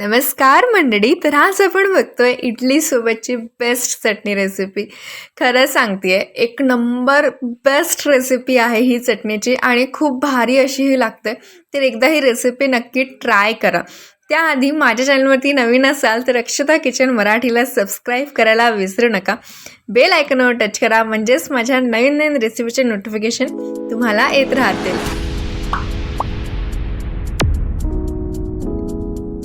नमस्कार मंडळी तर आज आपण बघतोय इडलीसोबतची बेस्ट चटणी रेसिपी खरं सांगते एक नंबर बेस्ट रेसिपी आहे ही चटणीची आणि खूप भारी अशी ही लागते. तर एकदा ही रेसिपी नक्की ट्राय करा. त्याआधी माझ्या चॅनलवरती नवीन असाल तर अक्षता किचन मराठीला सबस्क्राईब करायला विसरू नका. बेल आयकनवर टच करा म्हणजेच माझ्या नवीन नवीन रेसिपीचे नोटिफिकेशन तुम्हाला येत राहतील.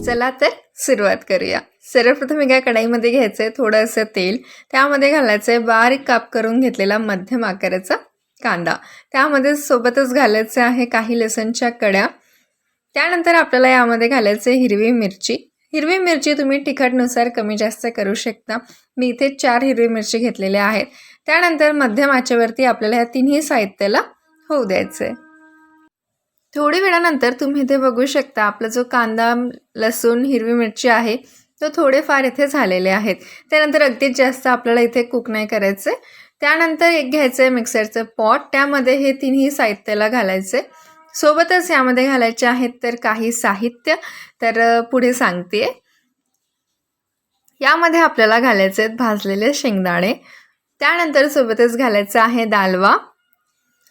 चला तर सुरुवात करूया. सर्वप्रथम एका कढाईमध्ये घ्यायचं आहे थोडंसं तेल. त्यामध्ये घालायचं आहे बारीक काप करून घेतलेला मध्यम आकाराचा कांदा. त्यामध्ये सोबतच घालायचं आहे काही लसणच्या कड्या. त्यानंतर आपल्याला यामध्ये घालायचं आहे हिरवी मिरची. हिरवी मिरची तुम्ही तिखटनुसार कमी जास्त करू शकता. मी इथे चार हिरवी मिरची घेतलेल्या आहेत. त्यानंतर मध्यम आचेवरती आपल्याला ह्या तिन्ही साहित्याला होऊ द्यायचं आहे थोडी वेळानंतर तुम्ही इथे बघू शकता आपला जो कांदा लसूण हिरवी मिरची आहे तो थोडेफार इथे झालेले आहेत. त्यानंतर अगदीच जास्त आपल्याला इथे कुक नाही करायचं आहे त्यानंतर एक घ्यायचं आहे मिक्सरचं पॉट त्यामध्ये हे तिन्ही साहित्याला घालायचे सोबतच यामध्ये घालायचे आहेत तर काही साहित्य. तर पुढे सांगते यामध्ये आपल्याला घालायचे आहेत भाजलेले शेंगदाणे. त्यानंतर सोबतच घालायचं आहे दालवा.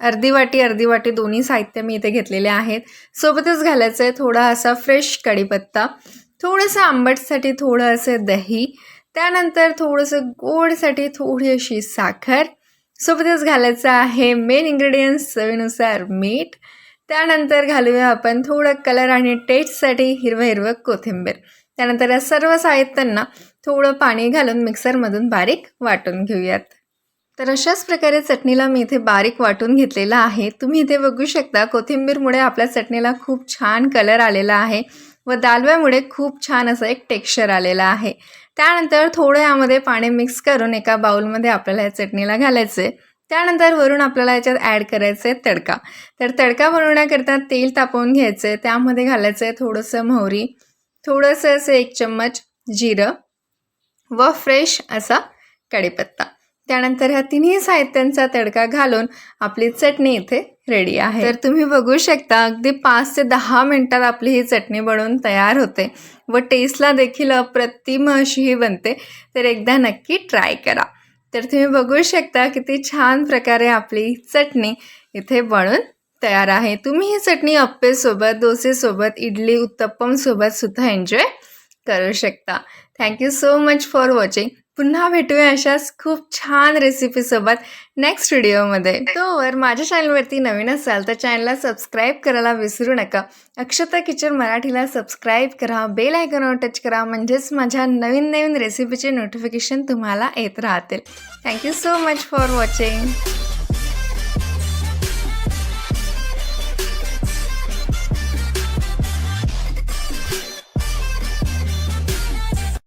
अर्धी वाटी अर्धी वाटी दोन्ही साहित्य मी इथे घेतलेले आहेत. सोबतच घालायचं आहे थोडा असा फ्रेश कढीपत्ता. थोडंसं आंबटसाठी थोडं असं दही. त्यानंतर थोडंसं गोडसाठी थोडी अशी साखर. सोबतच घालायचं आहे मेन इंग्रेडियंट्स चवीनुसार मीठ. त्यानंतर घालूया आपण थोडं कलर आणि टेस्टसाठी हिरवं हिरवं कोथिंबीर. त्यानंतर या सर्व साहित्यांना थोडं पाणी घालून मिक्सरमधून बारीक वाटून घेऊयात. तर अशाच प्रकारे चटणीला मी इथे बारीक वाटून घेतलेला आहे. तुम्ही इथे बघू शकता कोथिंबीरमुळे आपल्या चटणीला खूप छान कलर आलेला आहे व दालव्यामुळे खूप छान असं एक टेक्स्चर आलेलं आहे. त्यानंतर थोडं यामध्ये पाणी मिक्स करून एका बाउलमध्ये आपल्याला या चटणीला घालायचं आहे त्यानंतर वरून आपल्याला याच्यात ॲड करायचं आहे तडका. तर तडका बनवण्याकरता तेल तापवून घ्यायचं आहे त्यामध्ये घालायचं आहे थोडंसं मोहरी थोडंसं असं एक चम्मच जिरं व फ्रेश असा कढीपत्ता. त्यानंतर ह्या तिन्ही साहित्यांचा तडका घालून आपली चटणी इथे रेडी आहे. तर तुम्ही बघू शकता अगदी पाच ते दहा मिनिटात आपली ही चटणी बनवून तयार होते व टेस्टला देखील अप्रतिम अशी ही बनते. तर एकदा नक्की ट्राय करा. तर तुम्ही बघू शकता किती छान प्रकारे आपली चटणी इथे बनून तयार आहे. तुम्ही ही चटणी अप्पेसोबत डोसेसोबत इडली उत्तप्पमसोबत सुद्धा एन्जॉय करू शकता. Thank you so much for watching पुन्हा भेटूया अशाच खूप छान रेसिपीसोबत नेक्स्ट व्हिडिओमध्ये तोवर माझ्या चॅनलवरती नवीन असाल तर चॅनलला सबस्क्राईब करायला विसरू नका. अक्षता किचन मराठीला सबस्क्राईब करा बेल आयकॉनवर टच करा म्हणजेच माझ्या नवीन नवीन रेसिपीचे नोटिफिकेशन तुम्हाला येत राहतील. Thank you so much for watching